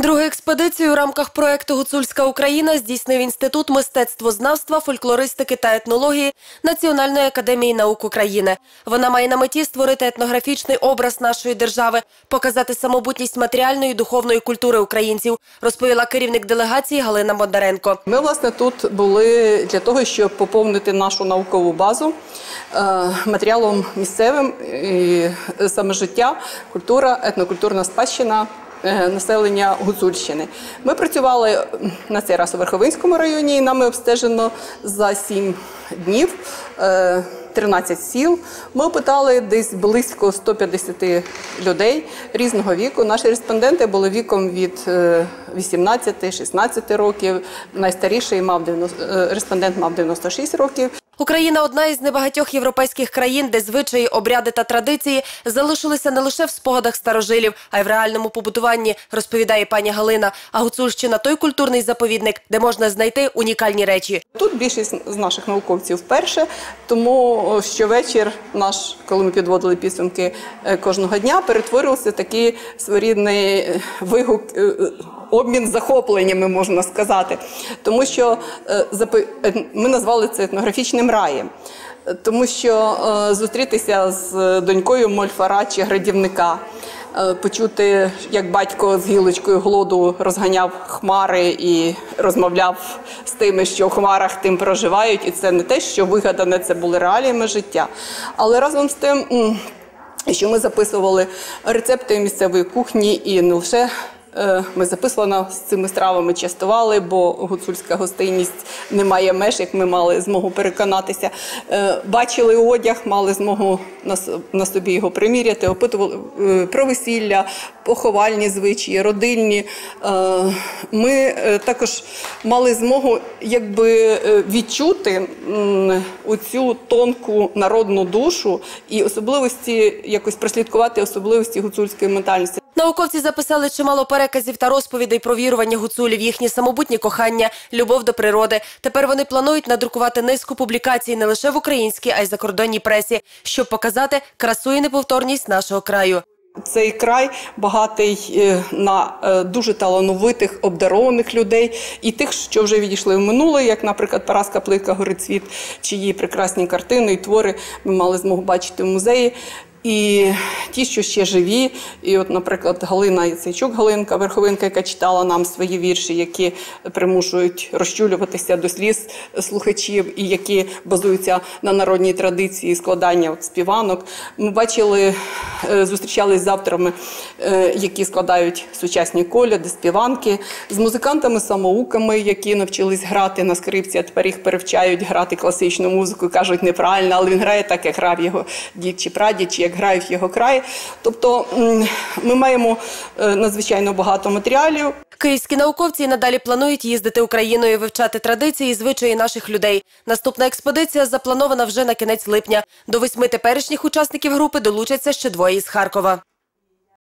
Другу експедицію у рамках проекту Гуцульська Україна здійснив інститут мистецтвознавства, фольклористики та етнології Національної академії наук України. Вона має на меті створити етнографічний образ нашої держави, показати самобутність матеріальної і духовної культури українців, розповіла керівник делегації Галина Бондаренко. Ми, власне, тут були для того, щоб поповнити нашу наукову базу е, матеріалом місцевим і саме життя, культура, етнокультурна спадщина. Е, Населення Гуцульщини. Ми працювали на цей раз у Верховинському районі, і нами обстежено за сім днів е, 13 сіл. Ми опитали десь близько 150 людей різного віку. Наші респонденти були віком від е, 18-16 років. Найстаріший мав 90, е, респондент мав 96 років. Україна одна із небагатьох європейських країн, де звичаї, обряди та традиції залишилися не лише в спогадах старожилів, а й в реальному побутуванні, розповідає пані Галина. А Гуцульщина той культурний заповідник, де можна знайти унікальні речі. Тут більшість з наших науковців вперше, тому щовечір наш, коли ми підводили підсумки е, кожного дня, перетворився такий своєрідний е, вигук. Обмін захопленнями можна сказати, тому що е, е, ми назвали це етнографічним раєм, Е, тому що зустрітися з донькою мольфара чи градівника, почути, як батько з гілочкою глоду розганяв хмари і розмовляв з тими, що в хмарах тим проживають, і це не те, що вигадане, це були реаліями життя. Але разом з тим, що ми записували рецепти місцевої кухні і не лише. Е, Ми записували з цими стравами, частували, бо гуцульська гостинність не має меж, як ми мали змогу переконатися. Е, Бачили одяг, мали змогу на собі його приміряти, опитували е, про весілля, поховальні звичаї, родильні. Ми також мали змогу якби відчути оцю тонку народну душу і особливості, якось прослідкувати особливості гуцульської ментальності. Науковці записали чимало переказів та розповідей про вірування гуцулів, їхні самобутні кохання, любов до природи. Тепер вони планують надрукувати низку публікацій не лише в українській, а й закордонній пресі, щоб показати красу і неповторність нашого краю. Цей край багатий е, на е, дуже талановитих, обдарованих людей і тих, що вже відійшли в минуле, як, наприклад, Параска Плитка Горицвіт, чиї прекрасні картини і твори ми мали змогу бачити в музеї. І ті, що ще живі, і от, наприклад, Галина Яцейчук, Галинка, верховинка, яка читала нам свої вірші, які примушують розчулюватися до сліз слухачів, і які базуються на народній традиції складання от співанок. Ми бачили, е, зустрічались з авторами, е, які складають сучасні коляди, співанки, з музикантами-самоуками, які навчились грати на скрипці, а тепер їх перевчають грати класичну музику, кажуть неправильно, але він грає так, як грав його дід чи прадід, чи як грають його край. Тобто ми маємо е, надзвичайно багато матеріалів. Київські науковці надалі планують їздити Україною, вивчати традиції і звичаї наших людей. Наступна експедиція запланована вже на кінець липня. До восьми теперішніх учасників групи долучаться ще двоє із Харкова.